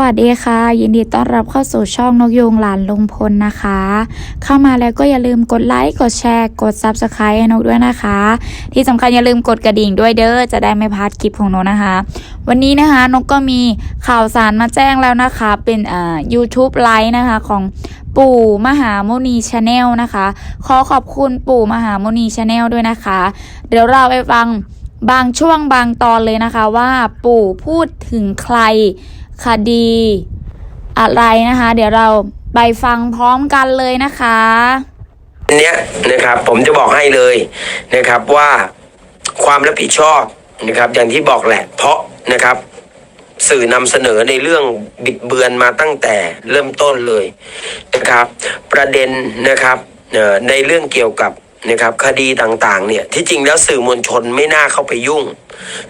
วัสดีค่ะ ยินดีต้อนรับเข้าสู่ช่องนกยูงหลานลุงพลนะคะ เข้ามาแล้วก็อย่าลืมกดไลค์กดแชร์กด Subscribe นกด้วยนะคะ ที่สำคัญอย่าลืมกดกระดิ่งด้วยเด้อจะได้ไม่พลาดคลิปของนกนะคะ วันนี้นะคะนกก็มีข่าวสารมาแจ้งแล้วนะคะ เป็นอ่า YouTube ไลฟ์นะคะของปู่มหาโมนีชาแนลนะคะ ขอขอบคุณปู่มหาโมนีชาแนลด้วยนะคะ เดี๋ยวเราไปฟังบางช่วงบางตอนเลยนะคะว่าปู่พูดถึงใคร คดี อะไรนะคะ เดี๋ยวเราไปฟังพร้อมกันเลยนะคะอันเนี้ยนะครับผมจะบอกให้เลยนะครับว่าความรับผิดชอบนะครับ อย่างที่บอกแหละ เพราะนะครับ สื่อนำเสนอในเรื่องบิดเบือนมาตั้งแต่เริ่มต้นเลยนะครับ ประเด็นนะครับในเรื่องเกี่ยวกับ นะครับคดีต่างๆเนี่ยที่จริงแล้วสื่อมวลชนไม่น่าเข้าไปยุ่ง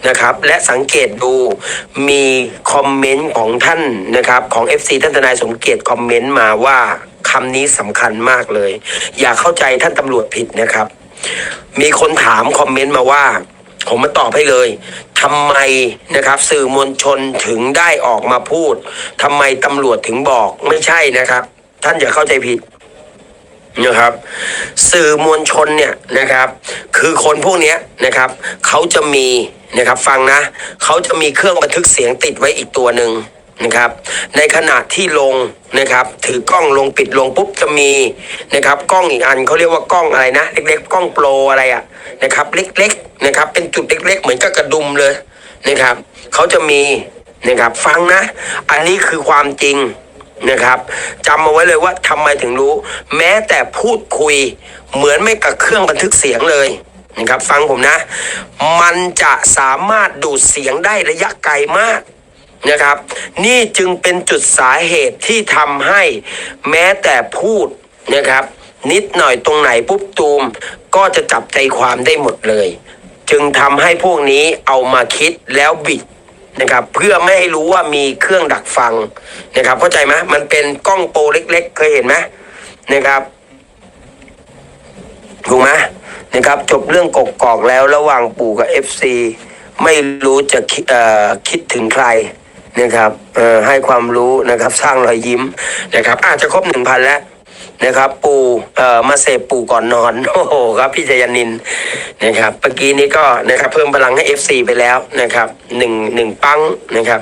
นะครับและสังเกตดูมีคอมเมนต์ของท่านนะครับของ FC ท่านทนายสมเกียรติคอมเมนต์มาว่าคำนี้สำคัญมากเลย อย่าเข้าใจท่านตำรวจผิดนะครับ มีคนถามคอมเมนต์มาว่า ผมมาตอบให้เลยทำไมนะครับสื่อมวลชนถึงได้ออกมาพูดทำไมตำรวจถึงบอกไม่ใช่นะครับ ท่านอย่าเข้าใจผิด นะครับ สื่อมวลชนเนี่ยนะครับ คือคนพวกนี้นะครับเขาจะมีนะครับฟังนะเขาจะมีเครื่องบันทึกเสียงติดไว้อีกตัวหนึ่งนะครับ ในขณะที่ลงนะครับ ถือกล้องลงปิดลงปุ๊บจะมีนะครับ กล้องอีกอันเขาเรียกว่ากล้องอะไรนะเล็กๆกล้องโปรอะไรอะนะครับ เล็กๆนะครับ เป็นจุดเล็ก ๆ เหมือนกับกระดุมเลยนะครับเขาจะมีนะครับฟังนะ อันนี้คือความจริง นะครับจำเอาไว้เลยว่าทำไมถึงรู้ แม้แต่พูดคุย เหมือนไม่กับเครื่องบันทึกเสียงเลยนะครับ ฟังผมนะ มันจะสามารถดูดเสียงได้ระยะไกลมากนะครับ นี่จึงเป็นจุดสาเหตุที่ทำให้แม้แต่พูดนะครับ นิดหน่อยตรงไหนปุ๊บตูม ก็จะจับใจความได้หมดเลย จึงทำให้พวกนี้เอามาคิดแล้วบิด นะครับ เพื่อไม่ให้รู้ว่ามีเครื่องดักฟังนะครับ เข้าใจไหมมันเป็นกล้องโปรเล็ก ๆ เคยเห็นไหมนะครับถูกไหมนะครับ จบเรื่องกกกอกแล้วระหว่างปู่กับเอฟซีไม่รู้จะคิดคิดถึงใครนะครับให้ความรู้นะครับ สร้างรอยยิ้มนะครับ อาจจะครบหนึ่งพันแล้ว นะครับ ปูเอ่อมาเสพปูก่อนนอน โอ้โหครับพี่ชยนินนะครับเมื่อกี้นี้ก็นะครับเพิ่มพลังให้ FC ไปแล้วนะครับหนึ่งหนึ่งปังนะครับ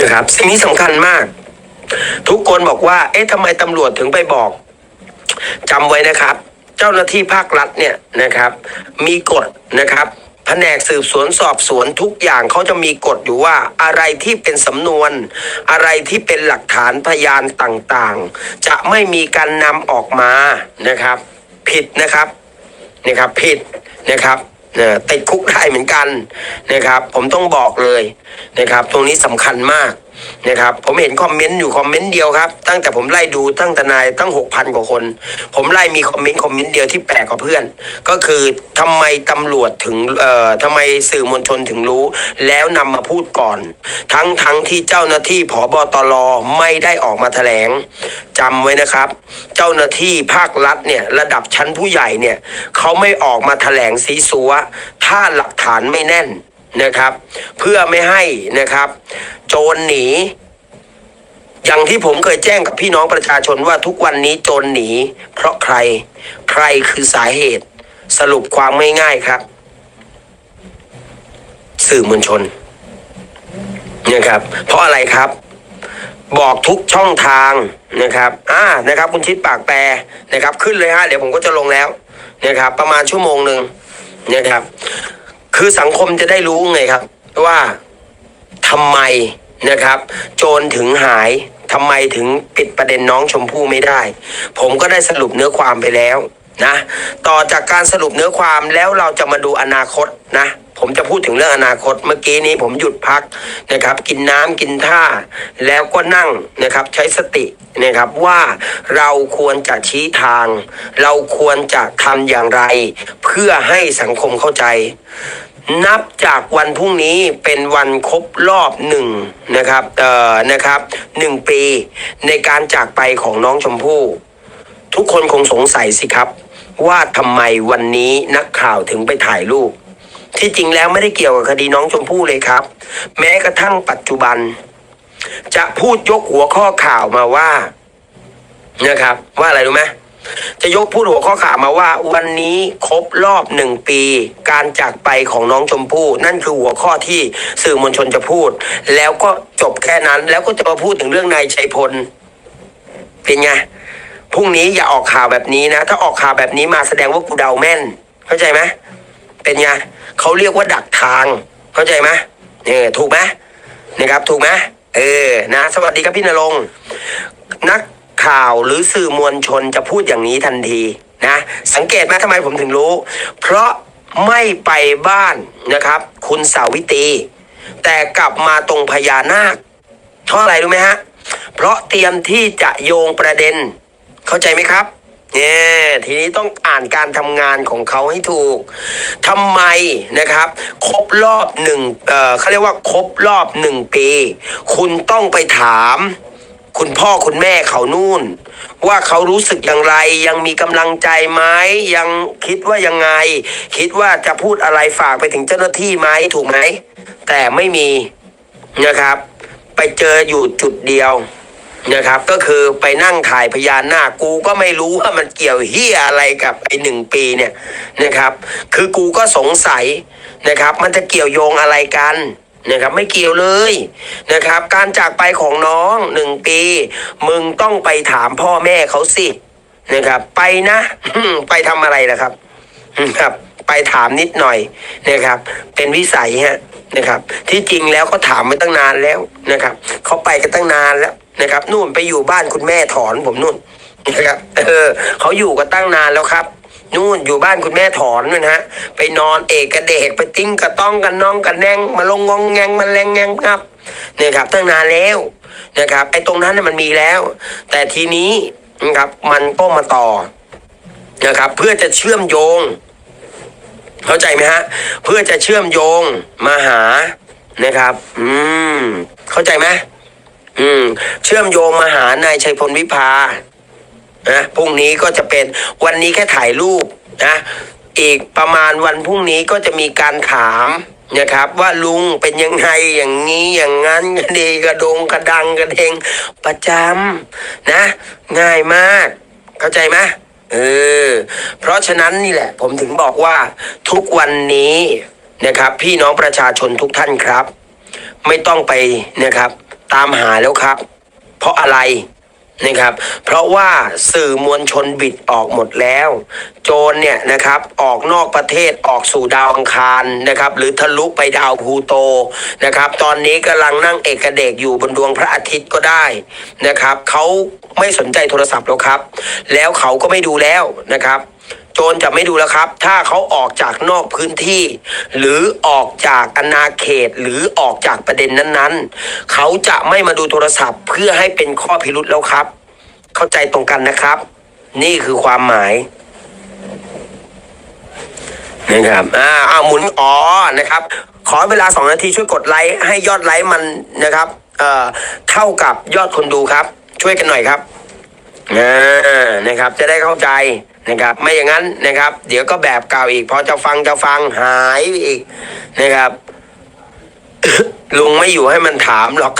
นะครับสิ่งนี้สำคัญมาก ทุกคนบอกว่า เอ๊ะทำไมตำรวจถึงไปบอกจำไว้นะครับ เจ้าหน้าที่ภาครัฐเนี่ยนะครับ มีกฎนะครับ แผนกสืบสวนสอบสวนทุกอย่างเขาจะมีกฎอยู่ว่าอะไรที่เป็นสำนวน อะไรที่เป็นหลักฐานพยานต่างๆ จะไม่มีการนำออกมานะครับ ผิดนะครับนะครับผิดนะครับเอ่อติดคุกได้เหมือนกันนะครับ ผมต้องบอกเลยนะครับ ตรงนี้สำคัญมาก นะครับผมเห็นคอมเมนต์อยู่คอมเมนต์เดียวครับ ตั้งแต่ผมไล่ดูตั้งทนายตั้งหกพันกว่าคน ผมไล่มีคอมเมนต์คอมเมนต์เดียวที่แปลกกว่าเพื่อน ก็คือทำไมตำรวจถึงเอ่อทำไมสื่อมวลชนถึงรู้ แล้วนำมาพูดก่อน ทั้งทั้งที่เจ้าหน้าที่ผบตรไม่ได้ออกมาแถลงจำไว้นะครับ เจ้าหน้าที่ภาครัฐเนี่ยระดับชั้นผู้ใหญ่เนี่ยเขาไม่ออกมาแถลงสีสัวถ้าหลักฐานไม่แน่น นะครับ เพื่อไม่ให้นะครับ โจรหนี อย่างที่ผมเคยแจ้งกับพี่น้องประชาชนว่าทุกวันนี้โจรหนี เพราะใคร ใครคือสาเหตุ สรุปความง่ายๆครับ สื่อมวลชนนะครับ เพราะอะไรครับบอกทุกช่องทางนะครับ อ่า นะครับ คุณชิดปากแปรนะครับ ขึ้นเลยฮะ เดี๋ยวผมก็จะลงแล้วนะครับ ประมาณชั่วโมงหนึ่งนะครับ คือสังคมจะได้รู้ไงครับ ว่าทำไมนะครับ โจรถึงหายทำไมถึงปิดประเด็นน้องชมพู่ไม่ได้ ผมก็ได้สรุปเนื้อความไปแล้วนะ ต่อจากการสรุปเนื้อความแล้วเราจะมาดูอนาคตนะ ผมจะพูดถึงเรื่องอนาคตเมื่อกี้นี้ผมหยุดพักนะครับ กินน้ำกินท่า แล้วก็นั่งนะครับใช้สตินะครับว่าเราควรจะชี้ทาง เราควรจะทำอย่างไร เพื่อให้สังคมเข้าใจ นับจากวันพรุ่งนี้เป็นวันครบรอบหนึ่งนะครับเอ่อนะครับหนึ่งปีในการจากไปของน้องชมพู่ทุกคนคงสงสัยสิครับ ว่าทำไมวันนี้นักข่าวถึงไปถ่ายรูป ที่จริงแล้วไม่ได้เกี่ยวกับคดีน้องชมพู่เลยครับ แม้กระทั่งปัจจุบัน จะพูดยกหัวข้อข่าวมาว่านะครับ ว่าอะไรรู้ไหมจะยกพูดหัวข้อข่าวมาว่า วันนี้ครบรอบหนึ่งปี การจากไปของน้องชมพู่นั่นคือหัวข้อที่สื่อมวลชนจะพูด แล้วก็จบแค่นั้น แล้วก็จะมาพูดถึงเรื่องนายชัยพล เป็นไงพรุ่งนี้อย่าออกข่าวแบบนี้นะ ถ้าออกข่าวแบบนี้มาแสดงว่ากูเดาแม่น เข้าใจไหม เป็นไงเขาเรียกว่าดักทาง เข้าใจไหมเนี่ยถูกไหมนะครับถูกไหมเออนะสวัสดีครับพี่นรงนักข่าวหรือสื่อมวลชนจะพูดอย่างนี้ทันทีนะ สังเกตไหมทำไมผมถึงรู้ เพราะไม่ไปบ้านนะครับ คุณสาวิตรีแต่กลับมาตรงพญานาคเพราะอะไรรู้ไหมฮะ เพราะเตรียมที่จะโยงประเด็น เข้าใจไหมครับ เนี่ยทีนี้ต้องอ่านการทำงานของเขาให้ถูกทำไมนะครับ ครบรอบหนึ่งเอ่อเขาเรียกว่าครบรอบหนึ่งปี คุณต้องไปถามคุณพ่อคุณแม่เขานู่น ว่าเขารู้สึกอย่างไร ยังมีกำลังใจไหมยังคิดว่ายังไง คิดว่าจะพูดอะไรฝากไปถึงเจ้าหน้าที่ไหมถูกไหมแต่ไม่มีนะครับ ไปเจออยู่จุดเดียว นะครับ ก็คือไปนั่งถ่ายพญานาคกูก็ไม่รู้ว่ามันเกี่ยวเฮียอะไรกับไอ้หนึ่งปีเนี่ยนะครับ คือกูก็สงสัยนะครับ มันจะเกี่ยวโยงอะไรกันนะครับไม่เกี่ยวเลยนะครับ การจากไปของน้องหนึ่งปี มึงต้องไปถามพ่อแม่เขาสินะครับ ไปนะไปทำอะไรล่ะครับครับ ไปถามนิดหน่อยนะครับ เป็นวิสัยฮะนะครับ ที่จริงแล้วเขาถามมาตั้งนานแล้วนะครับเขาไปกันตั้งนานแล้ว นะครับนู่นไปอยู่บ้านคุณแม่ถอนผมนู่นนะครับเออเขาอยู่กันตั้งนานแล้วครับนู่นอยู่บ้านคุณแม่ถอนนู่นฮะไปนอนเอกกระเดกไปติ้งกระต้องกันน้องกันแนงมาลงงองแงงมาแรงแงงครับเนี่ยครับตั้งนานแล้วนะครับไอ้ตรงนั้นน่ะมันมีแล้ว แต่ทีนี้นะครับมันก็มาต่อนะครับเพื่อจะเชื่อมโยง เข้าใจไหมฮะเพื่อจะเชื่อมโยงมาหานะครับ อืมเข้าใจไหม อืม เชื่อมโยงมาหานายชัยพลวิภานะพรุ่งนี้ก็จะเป็นวันนี้แค่ถ่ายรูปนะอีกประมาณวันพรุ่งนี้ก็จะมีการถามนะครับ ว่าลุงเป็นยังไงอย่างนี้อย่างนั้นกระดีกระดงกระดังกระเดงประจำนะ ง่ายมาก เข้าใจไหมเออเพราะฉะนั้นนี่แหละ ผมถึงบอกว่าทุกวันนี้นะครับ พี่น้องประชาชนทุกท่านครับ ไม่ต้องไปนะครับ ตามหาแล้วครับ เพราะอะไรนะครับ เพราะว่าสื่อมวลชนบิดออกหมดแล้ว โจรเนี่ยนะครับออกนอกประเทศออกสู่ดาวอังคารนะครับ หรือทะลุไปดาวพูโตนะครับ ตอนนี้กำลังนั่งเอกเดกอยู่บนดวงพระอาทิตย์ก็ได้นะครับเขาไม่สนใจโทรศัพท์แล้วครับ แล้วเขาก็ไม่ดูแล้วนะครับ จรจะไม่ดูแล้วครับ ถ้าเขาออกจากนอกพื้นที่ หรือออกจากอาณาเขตหรือออกจากประเด็นนั้นๆ เขาจะไม่มาดูโทรศัพท์ เพื่อให้เป็นข้อพิรุษแล้วครับ เข้าใจตรงกันนะครับ นี่คือความหมายนะครับอ่าเอาหมุนอ๋อนะครับ ขอเวลาสองนาทีช่วยกดไลค์ให้ยอดไลค์มันนะครับเอ่อเท่ากับยอดคนดูครับ ช่วยกันหน่อยครับอ่านะครับ จะได้เข้าใจนะครับ ไม่อย่างนั้นนะครับ เดี๋ยวก็แบบเก่าอีกพอจะฟังจะฟังหายอีกนะครับลุงไม่อยู่ให้มันถามหรอก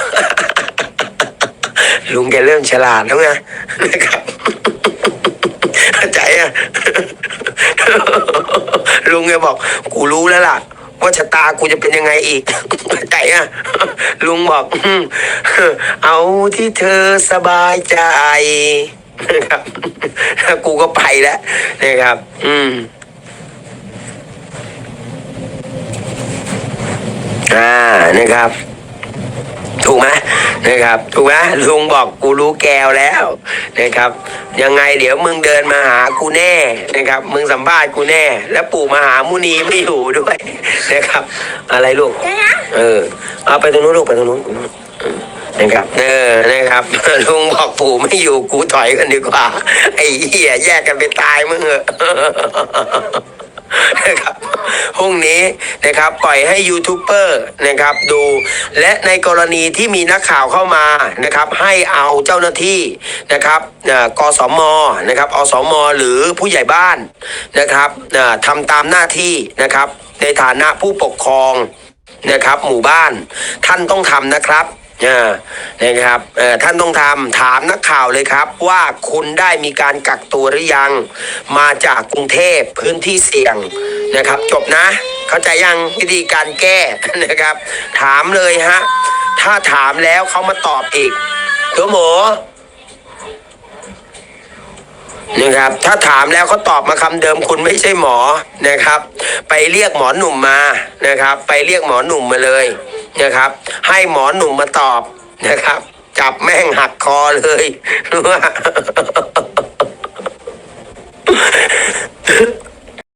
ลุงแกเริ่มฉลาดแล้วไงนะครับเข้าใจอะลุงแกบอก กูรู้แล้วล่ะว่าชะตากูจะเป็นยังไงอีกใจอะลุงบอก เอาที่เธอสบายใจนะครับ กูก็ไปแล้วนะครับ อืมอ่านะครับถูกไหมนะครับถูกไหมลุงบอกกูรู้แก้วแล้วนะครับ ยังไงเดี๋ยวมึงเดินมาหากูแน่นะครับ มึงสัมภาษณ์กูแน่ แล้วปู่มหามุนีไม่อยู่ด้วยนะครับ อะไรลูกเออเอาไปตรงนู้นลูกไปตรงนู้น นะครับ เออนะครับลุงบอกปู่ไม่อยู่กูถอยกันดีกว่า ไอ้เหี้ยแยกกันไปตายมึงเหอะนะครับพรุ่งนี้นะครับปล่อยให้ยูทูบเบอร์นะครับดูและในกรณีที่มีนักข่าวเข้ามานะครับให้เอาเจ้าหน้าที่นะครับเอ่อกสมนะครับอสม หรือผู้ใหญ่บ้านนะครับเอ่อทำตามหน้าที่นะครับในฐานะผู้ปกครองนะครับหมู่บ้านท่านต้องทำนะครับเออ นะครับท่านต้องทำถามนักข่าวเลยครับ ว่าคุณได้มีการกักตัวหรือยัง มาจากกรุงเทพพื้นที่เสี่ยงนะครับ จบนะ เข้าใจยังวิธีการแก้นะครับ ถามเลยฮะถ้าถามแล้วเขามาตอบอีกตัวหมูนะครับถ้าถามแล้วเขาตอบมาคำเดิมคุณไม่ใช่หมอนะครับ ไปเรียกหมอหนุ่มมานะครับ ไปเรียกหมอหนุ่มมาเลย นะครับ ให้หมอหนุ่มมาตอบนะครับ จับแม่งหักคอเลยว่า